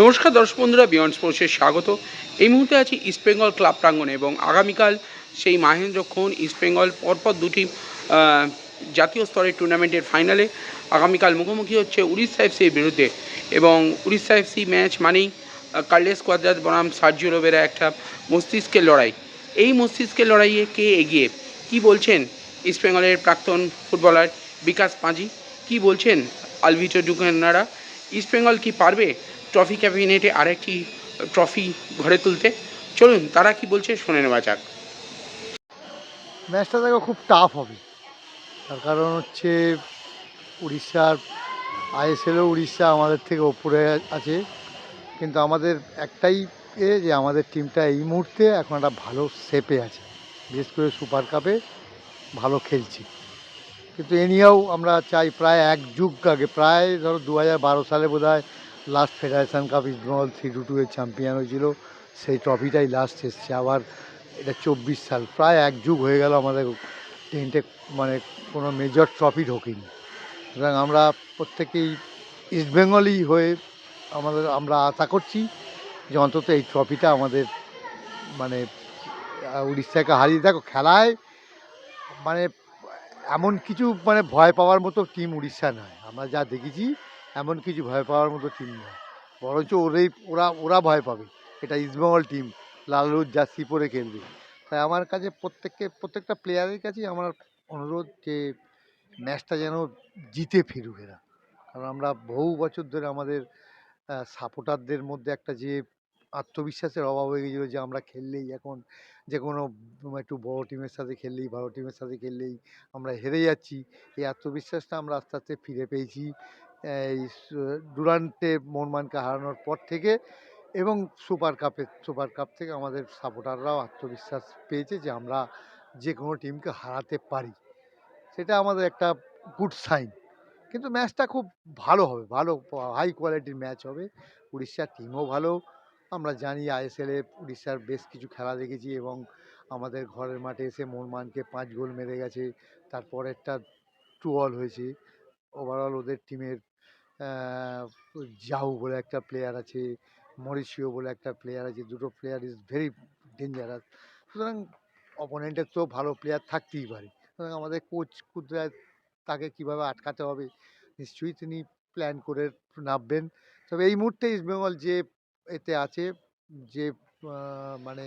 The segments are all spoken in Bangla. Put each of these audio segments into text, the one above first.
নমস্কার দর্শক বন্ধুরা বিয়ন্ড স্পোর্টসের স্বাগত। এই মুহূর্তে আছি ইস্টবেঙ্গল ক্লাব প্রাঙ্গণে এবং আগামীকাল সেই মাহেন্দ্রক্ষণ ইস্টবেঙ্গল পরপর দুটি জাতীয় স্তরের টুর্নামেন্টের ফাইনালে আগামীকাল মুখোমুখি হচ্ছে উড়িষ্যা এফসির বিরুদ্ধে এবং উড়িষ্যা এফসি ম্যাচ মানেই কার্লেস কোয়াদ্রাত বনাম সার্জিও রোবেরা একটা মস্তিষ্কের লড়াই। এই মস্তিষ্কের লড়াইয়ে কে এগিয়ে? কি বলছেন ইস্টবেঙ্গলের প্রাক্তন ফুটবলার বিকাশ পাঁজি? কি বলছেন আলভিটো ডুকানারা ইস্টবেঙ্গল কি পারবে? ট্রফি ক্যাবিনেটে আরেকটি ট্রফি ঘরে তুলতে। চলুন, তারা কি বলছে শুনে নেওয়া যাক। ম্যাচটা দেখো খুব টাফ হবে। তার কারণ হচ্ছে উড়িষ্যার আইএসএলও উড়িষ্যা আমাদের থেকে ওপরে আছে। কিন্তু আমাদের একটাই এ যে আমাদের টিমটা এই মুহূর্তে এখন একটা ভালো শেপে আছে। বিশেষ করে সুপার কাপে ভালো খেলছি। কিন্তু এ নিয়েও আমরা চাই প্রায় এক যুগ আগে, প্রায় ধরো দু হাজার বারো সালে বোধ last federation cup East Bengal three two two এর চ্যাম্পিয়ন হয়েছিল। সেই ট্রফিটাই লাস্ট এসছে। আবার এটা চব্বিশ সাল, প্রায় এক যুগ হয়ে গেল আমাদের টেন্টে মানে কোনো মেজর ট্রফি ঢোকেনি। সুতরাং আমরা প্রত্যেকেই ইস্টবেঙ্গলই হয়ে আমাদের, আমরা আশা করছি যে অন্তত এই ট্রফিটা আমাদের মানে উড়িষ্যাকে হারিয়ে, দেখো খেলায় মানে এমন কিছু মানে ভয় পাওয়ার মতো টিম উড়িষ্যা নয়। আমরা যা দেখেছি এমন কিছু ভয় পাওয়ার মতো টিম নয় বরঞ্চ ওরাই, ওরা ওরা ভয় পাবে। এটা ইস্টবেঙ্গল টিম লালুর জার্সি পরে খেলবে। তাই আমার কাছে প্রত্যেককে, প্রত্যেকটা প্লেয়ারের কাছেই আমার অনুরোধ যে ম্যাচটা যেন জিতে ফিরুক এরা। কারণ আমরা বহু বছর ধরে আমাদের সাপোর্টারদের মধ্যে একটা যে আত্মবিশ্বাসের অভাব হয়ে গেছিল যে আমরা খেললেই এখন যে কোনো, একটু বড় টিমের সাথে খেললেই, ভালো টিমের সাথে খেললেই আমরা হেরে যাচ্ছি। এই আত্মবিশ্বাসটা আমরা আস্তে আস্তে ফিরে পেয়েছি। এই ডুরান্টে মোহনবাগানকে হারানোর পর থেকে এবং সুপার কাপে, সুপার কাপ থেকে আমাদের সাপোর্টাররাও আত্মবিশ্বাস পেয়েছে যে আমরা যে কোনো টিমকে হারাতে পারি। সেটা আমাদের একটা গুড সাইন। কিন্তু ম্যাচটা খুব ভালো হবে, ভালো হাই কোয়ালিটির ম্যাচ হবে। উড়িষ্যার টিমও ভালো। আমরা জানি আইএসএলে উড়িষ্যার বেশ কিছু খেলা দেখেছি এবং আমাদের ঘরের মাঠে এসে মোহনবাগানকে পাঁচ গোল মেরে গেছে। তারপরেরটা টু অল হয়েছে। ওভারঅল ওদের টিমের জাউ বলে একটা প্লেয়ার আছে মরিশিও বলে একটা প্লেয়ার আছে, দুটো প্লেয়ার ইজ ভেরি ডেঞ্জারাস সুতরাং অপোনেন্টের তো ভালো প্লেয়ার থাকতেই পারে। সুতরাং আমাদের কোচ কুদরাত তাকে কীভাবে আটকাতে হবে, নিশ্চয়ই তিনি প্ল্যান করে নামবেন। তবে এই মুহূর্তে ইস্টবেঙ্গল যে এতে আছে, যে মানে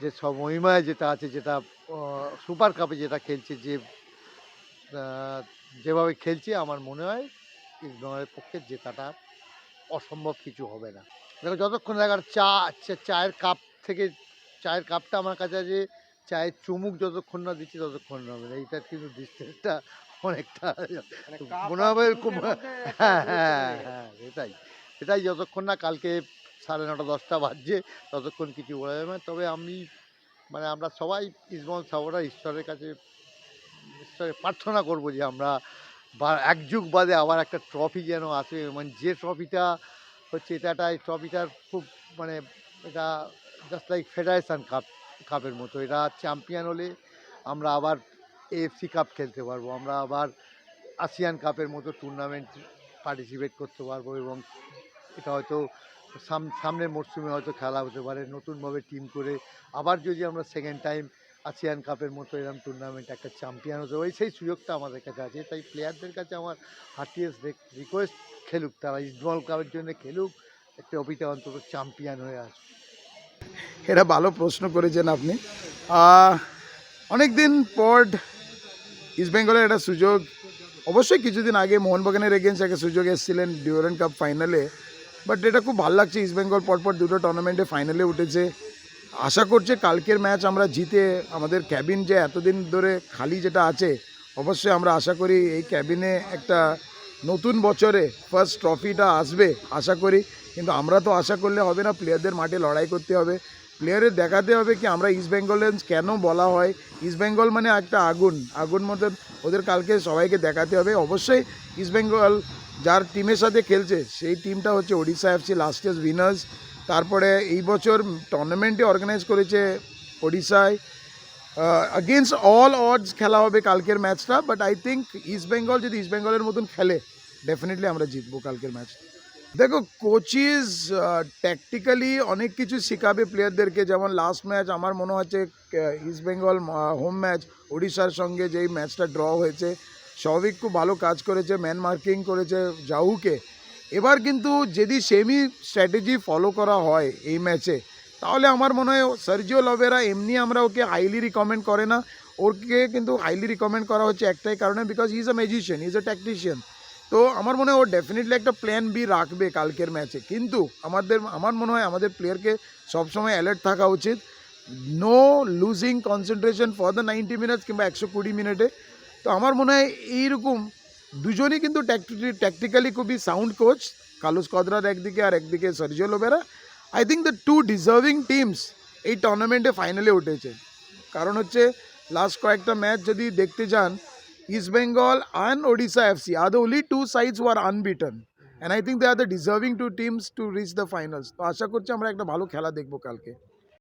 যে মহিমায় যেটা আছে, যেটা সুপার কাপে যেটা খেলছে, যে যেভাবে খেলছে, আমার মনে হয় ইস্টবেঙ্গলের পক্ষে জেতাটা অসম্ভব কিছু হবে না। দেখো যতক্ষণ দেখার চা চায়ের কাপ থেকে চায়ের কাপটা আমার কাছে আছে চায়ের চুমুক যতক্ষণ না দিচ্ছি ততক্ষণ না হবে না। এইটার কিন্তু ডিস্টেন্সটা অনেকটা মনে হবে হ্যাঁ হ্যাঁ হ্যাঁ এটাই। এটাই যতক্ষণ না কালকে সাড়ে নটা দশটা বাজছে ততক্ষণ কিছু বলা যাবে না। তবে আমি মানে আমরা সবাই ইসবল সাবরা ঈশ্বরের কাছে ঈশ্বরের প্রার্থনা করব যে আমরা বা এক যুগ বাদে আবার একটা ট্রফি যেন আসে। মানে যে ট্রফিটা হচ্ছে এটা একটা এই ট্রফিটার খুব মানে এটা জাস্ট লাইক ফেডারেশন কাপ কাপের মতো। এটা চ্যাম্পিয়ন হলে আমরা আবার এএফসি কাপ খেলতে পারব। আমরা আবার আসিয়ান কাপের মতো টুর্নামেন্ট পার্টিসিপেট করতে পারব এবং এটা হয়তো সাম- সামনের মরশুমে হয়তো খেলা হতে পারে। নতুনভাবে টিম করে আবার যদি আমরা সেকেন্ড টাইম আসিয়ান কাপের মতো এরকম টুর্নামেন্ট একটা চ্যাম্পিয়ন হতে পারি সেই সুযোগটা আমাদের কাছে আছে। তাই প্লেয়ারদের কাছে আমার হার্টিয়েস্ট রিকোয়েস্ট খেলুক, তারা ইস্টবল কাপের জন্য খেলুক, একটা অভিটা অন্তত চ্যাম্পিয়ন হয়ে আসুক। এটা ভালো প্রশ্ন করেছেন আপনি। অনেক দিন পর ইস্ট বেঙ্গলের একটা সুযোগ, অবশ্যই কিছুদিন আগে মোহনবাগানের এগেন্স্ট একটা সুযোগ এসেছিলেন ডিউরেন কাপ ফাইনালে বাট এটা খুব ভালো লাগছে ইস্ট বেঙ্গল পরপর দুটো টুর্নামেন্টে ফাইনালে উঠেছে। আশা করছে কালকের ম্যাচ আমরা জিতে আমাদের ক্যাবিন যে এতদিন ধরে খালি যেটা আছে, অবশ্যই আমরা আশা করি এই ক্যাবিনে একটা নতুন বছরে ফার্স্ট ট্রফিটা আসবে, আশা করি। কিন্তু আমরা তো আশা করলে হবে না প্লেয়ারদের মাঠে লড়াই করতে হবে। প্লেয়ারের দেখাতে হবে কি আমরা ইস্ট বেঙ্গলেন্স কেন বলা হয়? ইস্ট বেঙ্গল মানে একটা আগুন আগুন মতন ওদের কালকে সবাইকে দেখাতে হবে। অবশ্যই ইস্ট বেঙ্গল যার টিমের সাথে খেলছে, সেই টিমটা হচ্ছে Odisha FC last years winners তারপরে এই বছর টুর্নামেন্টে অর্গানাইজ করেছে ওড়িশায়। আগেনস্ট অল অডস খেলা হবে কালকের ম্যাচটা but I think East Bengal যদি ইস্ট বেঙ্গলের মতন খেলে ডেফিনেটলি আমরা জিতবো কালকের ম্যাচ দেখো কোচিস ট্যাকটিক্যালি অনেক কিছু শেখাবে প্লেয়ারদেরকে যেমন লাস্ট ম্যাচ আমার মনে হচ্ছে ইস্ট বেঙ্গল হোম ম্যাচ ওড়িশার সঙ্গে যেই ম্যাচটা ড্র হয়েছে সৌভিক খুব ভালো কাজ করেছে ম্যান মার্কিং করেছে জাহুকে এবার কিন্তু যদি সেমি স্ট্র্যাটেজি ফলো করা হয় এই ম্যাচে তাহলে আমার মনে হয় সার্জিও লবেরা এমনি আমরা ওকে হাইলি রিকমেন্ড করে না। ওকে কিন্তু হাইলি রিকমেন্ড করা হচ্ছে একটাই কারণে because is a magician is a tactician তো আমার মনে হয় ও ডেফিনেটলি একটা প্ল্যান বি রাখবে কালকের ম্যাচে কিন্তু আমাদের, আমার মনে হয় আমাদের প্লেয়ারকে সবসময় অ্যালার্ট থাকা উচিত। No losing concentration for the ninety minutes কিংবা একশো কুড়ি মিনিটে তো আমার মনে হয় এইরকম দুজনই কিন্তু ট্যাকটিক্যালি খুবই সাউন্ড কোচ কালুস কদরার একদিকে আর একদিকে Sergio Lobera. I think the two deserving teams এই টুর্নামেন্টে ফাইনালে উঠেছে। কারণ হচ্ছে লাস্ট কয়েকটা ম্যাচ যদি দেখতে যান East Bengal and Odisha FC are the only two sides were unbeaten and I think they are the deserving two teams to reach the finals তো আশা করছি আমরা একটা ভালো খেলা দেখব কালকে।